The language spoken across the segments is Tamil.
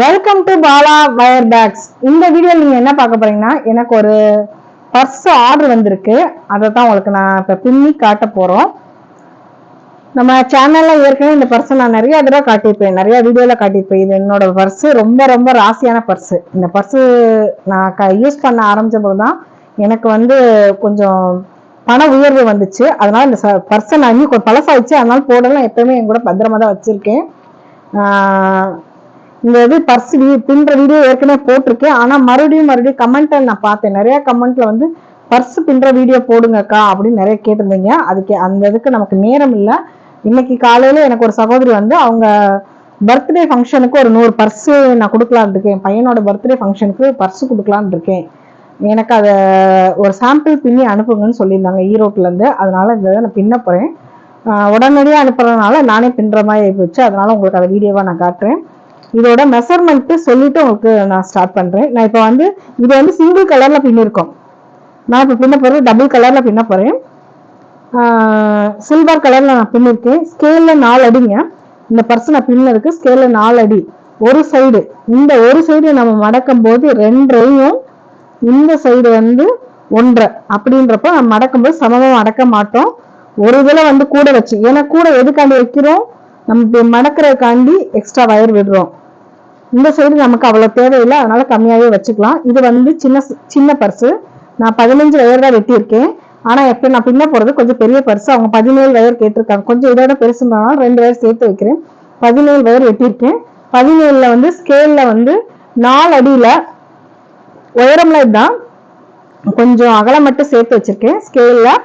Welcome to Bala wire bags இந்த வீடியோ நீங்க என்ன பார்க்க போறீங்கன்னா எனக்கு ஒரு பர்ஸ் ஆர்டர் வந்திருக்கு. அதை தான் உங்களுக்கு நான் இப்போ பின்னி காட்ட போறோம். நம்ம சேனல்ல ஏற்கனவே இந்த பர்ஸை நான் நிறைய தடவை காட்டியிருப்பேன். நிறைய வீடியோல காட்டியிருப்பேன். இது என்னோட பர்ஸ் ரொம்ப ரொம்ப ராசியான பர்ஸ் இந்த பர்ஸ் நான் க யூஸ் பண்ண ஆரம்பித்தபோது தான் எனக்கு வந்து கொஞ்சம் பண உயர்வு வந்துச்சு. அதனால இந்த பர்ஸை நான் இன்னும் கொஞ்சம் பழசாயிடுச்சு. அதனால போடலாம் எப்பயுமே என் கூட பத்திரமா தான் வச்சிருக்கேன். இந்த இது பர்ஸ் பின்ற வீடியோ ஏற்கனவே போட்டிருக்கேன் ஆனால் மறுபடியும் மறுபடியும் கமெண்ட்ல நான் பார்த்தேன். நிறைய கமெண்ட்ல வந்து பர்ஸ் பின்ற வீடியோ போடுங்கக்கா அப்படின்னு நிறைய கேட்டிருந்தீங்க. அதுக்கு அந்த இதுக்கு நமக்கு நேரம் இல்லை. இன்னைக்கு காலையில எனக்கு ஒரு சகோதரி வந்து அவங்க பர்த்டே ஃபங்க்ஷனுக்கு ஒரு நூறு பர்ஸு நான் கொடுக்கலான்னு இருக்கேன். பையனோட பர்த்டே ஃபங்க்ஷனுக்கு பர்ஸு கொடுக்கலான்னு இருக்கேன். எனக்கு அதை ஒரு சாம்பிள் பின்னி அனுப்புங்கன்னு சொல்லியிருந்தாங்க ஈரோட்ல இருந்து. அதனால இந்த இதை நான் பின்ன போகிறேன் உடனடியாக அனுப்புறதுனால நானே பின்ற மாதிரி போச்சு அதனால உங்களுக்கு அதை வீடியோவாக நான் காட்டுறேன். இதோட மெஷர்மெண்ட்டு சொல்லிட்டு உங்களுக்கு நான் ஸ்டார்ட் பண்ணுறேன் நான் இப்போ வந்து இது வந்து சிங்கிள் கலரில் பின்னிருக்கோம். நான் இப்போ பின்ன போகிறது டபுள் கலரில் பின்ன போகிறேன் சில்வர் கலரில் நான் பின்னிருக்கேன். ஸ்கேலில் நாலு அடிங்க. இந்த பர்ஸ் நான் இருக்குது ஸ்கேலில் நாலு அடி. ஒரு சைடு இந்த ஒரு சைடு நம்ம மடக்கும் போது ரெண்டையும் இந்த சைடு வந்து ஒன்றரை அப்படின்றப்ப நம்ம மடக்கும் போது சமமாக மடக்க மாட்டோம். ஒரு இதில் வந்து கூட வச்சு. ஏன்னா கூட எதுக்காண்டி வைக்கிறோம்? நம்ம மடக்கிறதுக்காண்டி எக்ஸ்ட்ரா வயர் விடுறோம். இந்த சைடு நமக்கு அவ்வளோ தேவையில்லை. அதனால கம்மியாகவே வச்சுக்கலாம். இது வந்து சின்ன சின்ன பர்ஸு நான் பதினஞ்சு வயர் தான் வெட்டியிருக்கேன். ஆனால் எப்போ நான் பின்ன போகிறது கொஞ்சம் பெரிய பர்ஸ் அவங்க பதினேழு வயர் கேட்டிருக்காங்க. கொஞ்சம் இதோட பெருசுனால ரெண்டு வயர் சேர்த்து வைக்கிறேன். பதினேழு வயர் வெட்டியிருக்கேன். பதினேழில் வந்து ஸ்கேலில் வந்து நாலு அடியில் உயரம்ல இதுதான் கொஞ்சம் அகலம் மட்டும் சேர்த்து வச்சிருக்கேன். ஸ்கேலில்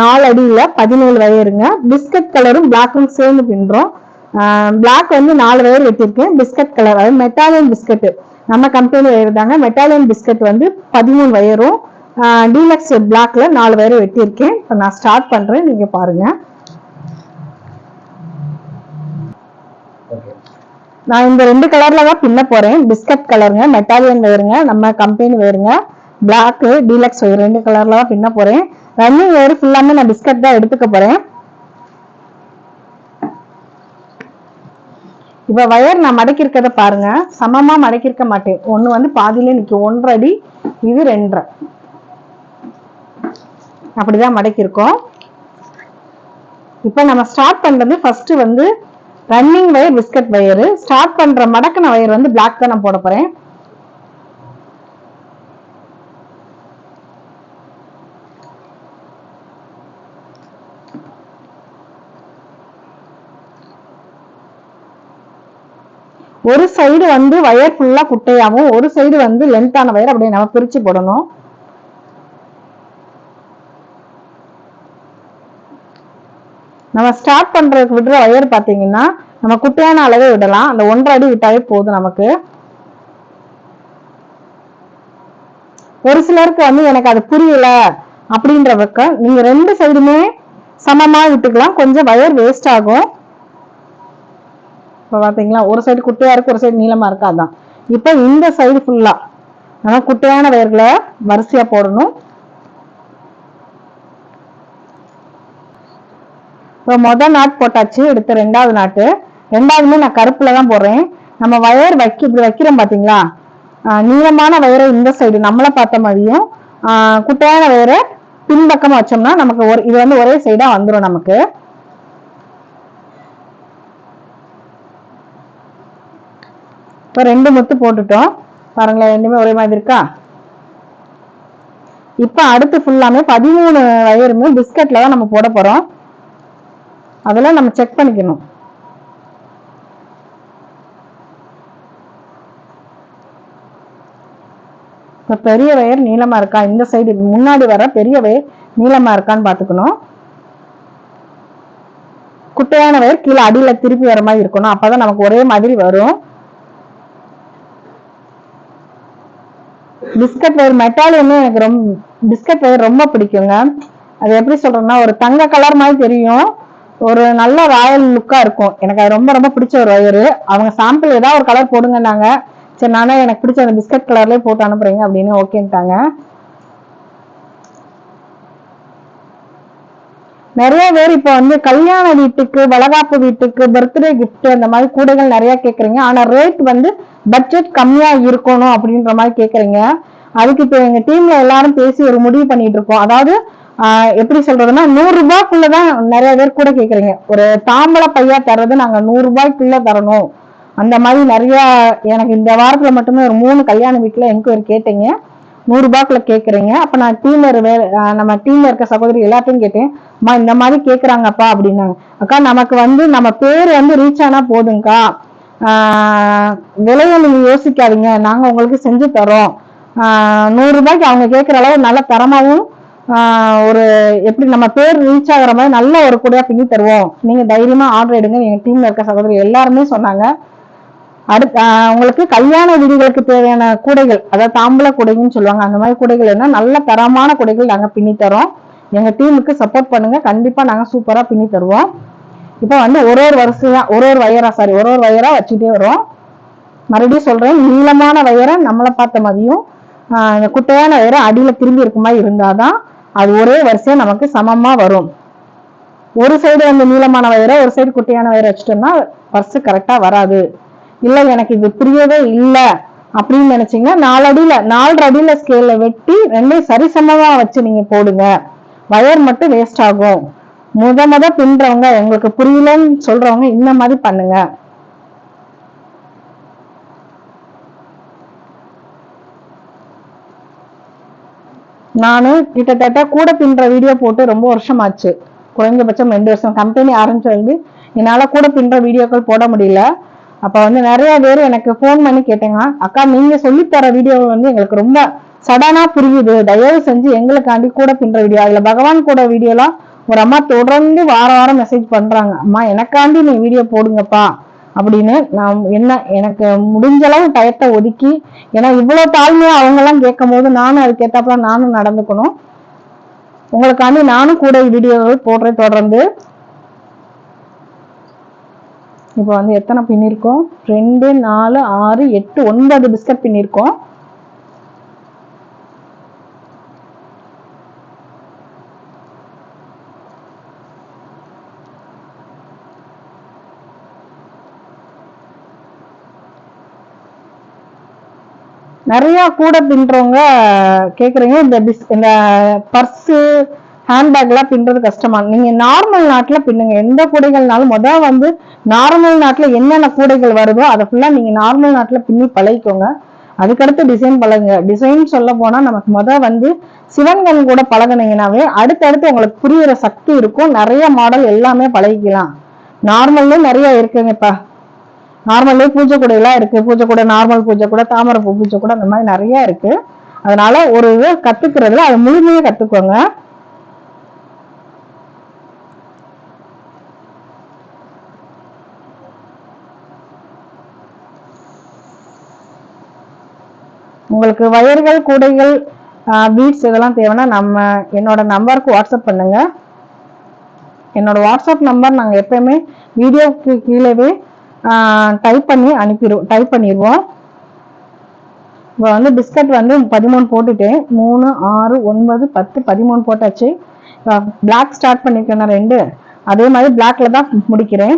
நாலு அடியில் பதினேழு வயருங்க பிஸ்கட் கலரும் பிளாக்கும் சேர்ந்து பின்றோம் பிளாக் வந்து நாலு வயர் வெட்டியிருக்கேன் பிஸ்கட் கலர் அதாவது மெட்டாலியன் பிஸ்கட் நம்ம கம்பெனி வயர் தாங்க மெட்டாலியன் பிஸ்கட் வந்து பதிமூணு வயரும் டீலக்ஸ் பிளாக்ல நாலு வயரும் வெட்டியிருக்கேன் இப்போ நான் ஸ்டார்ட் பண்றேன். நீங்க பாருங்க. நான் இந்த ரெண்டு கலர்ல தான் பின்ன போறேன். பிஸ்கட் கலருங்க மெட்டாலியன் வயருங்க நம்ம கம்பெனி வயருங்க பிளாக்கு டீலக்ஸ் வயர் ரெண்டு கலர்ல தான் பின்ன போறேன். ரன்னிங் வயர் ஃபுல்லாமே நான் பிஸ்கட் தான் எடுத்துக்க போறேன். இப்ப வயர் நான் மடக்கியிருக்கிறத பாருங்க. சமமா மடக்கியிருக்க மாட்டேன். ஒன்று வந்து பாதியிலே நிற்கும் ஒன்றரை அடி இது ரெண்டரை. அப்படிதான் மடக்கி இருக்கோம் இப்ப நம்ம ஸ்டார்ட் பண்றது ஃபர்ஸ்ட் வந்து running wire biscuit wire start பண்ற மடக்கின வயர் வந்து பிளாக் தான் நான் போட போறேன். ஒரு சைடு வந்து வயர் ஃபுல்லா குட்டையாகவும் ஒரு சைடு வந்து லென்த்தான வயர் அப்படியே நம்ம பிரிச்சு போடணும். நம்ம ஸ்டார்ட் பண்றதுக்கு விடுற வயர் பாத்தீங்கன்னா நம்ம குட்டையான அளவே விடலாம். அந்த ஒன்றரை அடி விட்டாவே போதும் நமக்கு. ஒரு சிலருக்கு வந்து எனக்கு அது புரியல அப்படின்ற பக்கம் நீங்க ரெண்டு சைடுமே சமமா விட்டுக்கலாம். கொஞ்சம் வயர் வேஸ்ட் ஆகும். இப்போ பார்த்தீங்களா ஒரு சைடு குட்டையா இருக்கு ஒரு சைடு நீளமா இருக்கு அதான். இப்போ இந்த சைடு ஃபுல்லாக நம்ம குட்டையான வயர்களை வரிசையா போடணும். இப்போ மொதல் நாட் போட்டாச்சு எடுத்த ரெண்டாவது நாட்டு ரெண்டாவதுமே நான் கருப்புல தான் போடுறேன். நம்ம வயர் வைக்க இப்படி வைக்கிறோம் பார்த்தீங்களா ஆஹ் நீளமான வயரை இந்த சைடு நம்மளை பார்த்த மாதிரியும் ஆஹ் குட்டையான வயரை பின்பக்கமாக வச்சோம்னா நமக்கு ஒரு இது வந்து ஒரே சைடா வந்துடும் நமக்கு. இப்போ ரெண்டு முத்து போட்டுட்டோம். பாருங்களேன் ரெண்டுமே ஒரே மாதிரி இருக்கா? இப்போ அடுத்து ஃபுல்லாமே பதிமூணு வயருமே பிஸ்கட்ல தான் நம்ம போட போறோம். அதெல்லாம் நம்ம செக் பண்ணிக்கணும். இப்போ பெரிய வயர் நீளமா இருக்கா? இந்த சைடு முன்னாடி வர பெரிய வயர் நீளமாக இருக்கான்னு பாத்துக்கணும் குட்டையான வயர் கீழே அடியில திருப்பி வர மாதிரி இருக்கணும். அப்பதான் நமக்கு ஒரே மாதிரி வரும். பிஸ்கட் பயிர் மெட்டாலியமே எனக்கு ரொம்ப பிஸ்கட் பயிர் ரொம்ப பிடிக்குங்க. அது எப்படி சொல்றேன்னா ஒரு தங்க கலர் மாதிரி தெரியும். ஒரு நல்ல ராயல் லுக்கா இருக்கும். எனக்கு அது ரொம்ப ரொம்ப பிடிச்ச ஒரு ஒயரு அவங்க சாம்பிள் ஏதாவது ஒரு கலர் போடுங்கன்னாங்க. சரி நானே எனக்கு பிடிச்ச அந்த பிஸ்கட் கலர்லேயே போட்டு அனுப்புறீங்க அப்படின்னு ஓகேன்ட்டாங்க. நிறைய பேர் இப்போ வந்து கல்யாண வீட்டுக்கு வளகாப்பு வீட்டுக்கு பர்த்டே கிஃப்ட் அந்த மாதிரி கூடைகள் நிறைய கேக்குறீங்க. ஆனா ரேட் வந்து பட்ஜெட் கம்மியா இருக்கணும் அப்படின்ற மாதிரி கேக்குறீங்க. அதுக்கு இப்போ எங்க டீம்ல எல்லாரும் பேசி ஒரு முடிவு பண்ணிட்டு இருக்கோம். அதாவது ஆஹ் எப்படி சொல்றதுன்னா நூறு ரூபாய்க்குள்ளதான் நிறைய பேர் கூட கேக்குறீங்க. ஒரு தாம்பள பையா தர்றது நாங்க நூறு ரூபாய்க்குள்ள தரணும். அந்த மாதிரி நிறைய எனக்கு இந்த வாரத்துல மட்டுமே ஒரு மூணு கல்யாண வீட்டுல என்கொயரி கேட்டீங்க. நூறு கேட்குறீங்க கேக்குறீங்க. அப்ப நான் டீம்ல நம்ம டீம்ல இருக்க சகோதரி எல்லாத்தையும் கேட்டேன் அம்மா இந்த மாதிரி கேக்குறாங்கப்பா அப்படின்னாங்க. அக்கா நமக்கு வந்து நம்ம பேர் வந்து ரீச் ஆனா போதுங்கக்கா விலையை நீங்க யோசிக்காதீங்க. நாங்க உங்களுக்கு செஞ்சு தரோம் ஆஹ் நூறு ரூபாய்க்கு அவங்க கேட்குற அளவு நல்ல தரமாகவும் ஒரு எப்படி நம்ம பேர் ரீச் ஆகிற மாதிரி நல்ல ஒரு கூடையா பின்னி தருவோம். நீங்க தைரியமா ஆர்டர் எடுங்க எங்க டீம்ல இருக்க சகோதரி எல்லாருமே சொன்னாங்க. அடுத்து உங்களுக்கு கல்யாண வீடுகளுக்கு தேவையான கூடைகள் அதாவது தாம்பூல கூடைன்னு சொல்லுவாங்க அந்த மாதிரி கூடைகள் என்ன நல்ல தரமான கூடைகள் நாங்கள் பின்னி தரோம். எங்கள் டீமுக்கு சப்போர்ட் பண்ணுங்க கண்டிப்பாக நாங்கள் சூப்பராக பின்னி தருவோம். இப்போ வந்து ஒரு ஒரு வருஷம் ஒரு ஒரு வயரா சாரி ஒரு ஒரு வயரா வச்சுட்டே வரும். மறுபடியும் சொல்றேன் நீளமான வயரை நம்மளை பார்த்த மாதிரியும் இந்த குட்டையான வயரை அடியில் திரும்பி இருக்க மாதிரி இருந்தாதான் அது ஒரே வரிசையா நமக்கு சமமா வரும். ஒரு சைடு வந்து நீளமான வயரை ஒரு சைடு குட்டையான வயரை வச்சுட்டோம்னா பர்ஸ் கரெக்டா வராது. இல்ல எனக்கு இது புரியவே இல்ல அப்படின்னு நினைச்சீங்கன்னா நாலு அடியில நாலரை அடியில ஸ்கேல்ல வெட்டி ரெண்டையும் சரிசமமா வச்சு நீங்க போடுங்க. வயர் மட்டும் வேஸ்ட் ஆகும். முத முத பின்றவங்க எங்களுக்கு புரியலன்னு சொல்றவங்க இந்த மாதிரி பண்ணுங்க. நானு கிட்டத்தட்ட கூட பின்ற வீடியோ போட்டு ரொம்ப வருஷம் ஆச்சு குறைந்தபட்சம் ரெண்டு வருஷம். கம்பெனி ஆரம்பிச்சிருந்து என்னால கூட பின்ற வீடியோக்கள் போட முடியல. அப்ப வந்து நிறைய பேர் எனக்கு ஃபோன் பண்ணி கேட்டேங்க அக்கா நீங்க சொல்லித் தர வீடியோ வந்து எங்களுக்கு ரொம்ப சடனா புரியுது. தயவு செஞ்சு எங்களுக்காண்டி கூட பின்ற வீடியோ அதுல பகவான் கூட வீடியோலாம் ஒரு அம்மா தொடர்ந்து வார வாரம் மெசேஜ் பண்றாங்க. அம்மா எனக்காண்டி நீ வீடியோ போடுங்கப்பா. அப்படின்னு நான் என்ன எனக்கு முடிஞ்ச அளவு டயத்தை ஒதுக்கி ஏன்னா இவ்வளவு தாழ்மையா அவங்க எல்லாம் கேட்கும் போது நானும் அதுக்கேத்தாப்பா நானும் நடந்துக்கணும். உங்களுக்காண்டி நானும் கூட வீடியோவை போடுறேன் தொடர்ந்து. இப்போ வந்து எத்தனை பின்னிருக்கோம்? ரெண்டு நாலு ஆறு எட்டு ஒன்பது பிஸ்கட் பின்னிருக்கோம். நிறைய கூட பின்றவங்க கேக்குறீங்க. இந்த பிஸ் இந்த பர்ஸு ஹேண்ட்பேக்லாம் பின்றது கஷ்டமா? நீங்க நார்மல் நாட்டில் பின்னுங்க. எந்த கூடைகள்னாலும் மொதல் வந்து நார்மல் நாட்டில் என்னென்ன கூடைகள் வருதோ அதை ஃபுல்லாக நீங்கள் நார்மல் நாட்டில் பின்னி பழகிக்கோங்க. அதுக்கடுத்து டிசைன் பழகுங்க. டிசைன் சொல்ல போனால் நமக்கு முத வந்து சிவன்கண் கூட பழகுனீங்கன்னாவே அடுத்தடுத்து உங்களுக்கு புரியுற சக்தி இருக்கும். நிறைய மாடல் எல்லாமே பழகிக்கலாம். நார்மல்லே நிறைய இருக்குங்க இப்போ நார்மல்லே பூஜை கூட எல்லாம் இருக்கு. பூஜை கூட நார்மல் பூஜை கூட தாமரை பூ பூஜை கூட அந்த மாதிரி நிறைய இருக்கு. அதனால ஒரு இது கத்துக்கிறதுல அது முழுமையாக கத்துக்கோங்க. உங்களுக்கு வயர்கள் கூடைகள் பீட்ஸ் இதெல்லாம் தேவைன்னா நம்ம என்னோட நம்பருக்கு வாட்ஸ்அப் பண்ணுங்க. என்னோட வாட்ஸ்அப் நம்பர் நாங்கள் எப்பயுமே வீடியோக்கு கீழேவே டைப் பண்ணி அனுப்பிடுவோம் டைப் பண்ணிடுவோம் இப்போ வந்து பிஸ்கட் வந்து பதிமூணு போட்டுட்டேன் மூணு ஆறு ஒன்பது பத்து பதிமூணு போட்டாச்சு. பிளாக் ஸ்டார்ட் பண்ணியிருக்கேன் நான் ரெண்டு. அதே மாதிரி பிளாக்ல தான் முடிக்கிறேன்.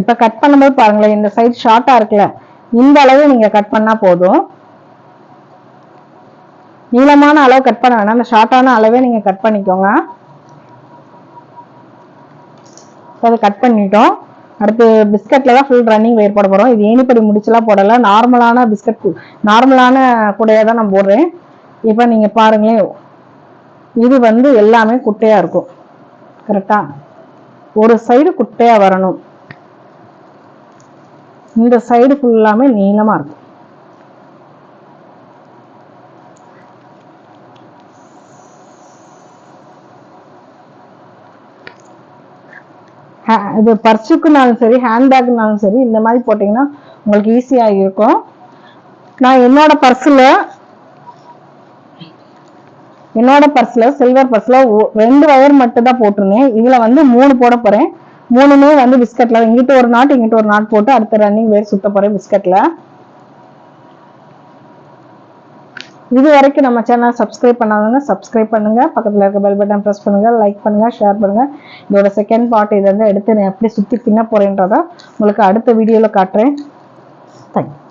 இப்ப கட் பண்ணும்போது பாருங்களேன் இந்த சைடு ஷார்ட்டா இருக்குல்ல இந்த அளவு நீங்க கட் பண்ணா போதும். நீளமான அளவு கட் பண்ண வேணாம். அந்த ஷார்ட்டான அளவே நீங்க கட் பண்ணிக்கோங்க. இப்ப கட் பண்ணிட்டோம். அடுத்து பிஸ்கட்ல தான் ஃபுல் ரன்னிங் வேர் போட போறோம். இது ஏனிப்படி முடிச்செல்லாம் போடல. நார்மலான பிஸ்கட் நார்மலான கூடையா தான் நான் போடுறேன். இப்போ நீங்க பாருங்களேன். இது வந்து எல்லாமே குட்டையா இருக்கும். கரெக்டா ஒரு சைடு குட்டையா வரணும். இந்த சைடு ஃபுல்லாமே நீளமா இருக்கும். இது பர்ஸுக்குனாலும் சரி ஹேண்ட்பேக்னாலும் சரி இந்த மாதிரி போட்டிங்கன்னா உங்களுக்கு ஈஸியாக இருக்கும். நான் என்னோட பர்ஸில் என்னோட பர்ஸ்ல சில்வர் பர்ஸ்ல ரெண்டு வயர் மட்டும் தான் போட்டிருந்தேன். இதில் வந்து மூணு போட போறேன். மூணுமே வந்து பிஸ்கட்டில் இங்கிட்ட ஒரு நாட் இங்கிட்ட ஒரு நாட் போட்டு அடுத்த ரன்னிங் வேர் சுத்த போறேன் பிஸ்கட்ல இது வரைக்கும் நம்ம சேனல் சப்ஸ்கிரைப் பண்ணாதவங்க சப்ஸ்கிரைப் பண்ணுங்க. பக்கத்தில் இருக்க பெல் பட்டன் ப்ரெஸ் பண்ணுங்க லைக் பண்ணுங்க ஷேர் பண்ணுங்க. இதோட செகண்ட் பார்ட் இதை வந்து எடுத்து நான் எப்படி சுற்றி பின்ன போகிறேன்றதை உங்களுக்கு அடுத்த வீடியோவில் காட்டுறேன். தேங்க்யூ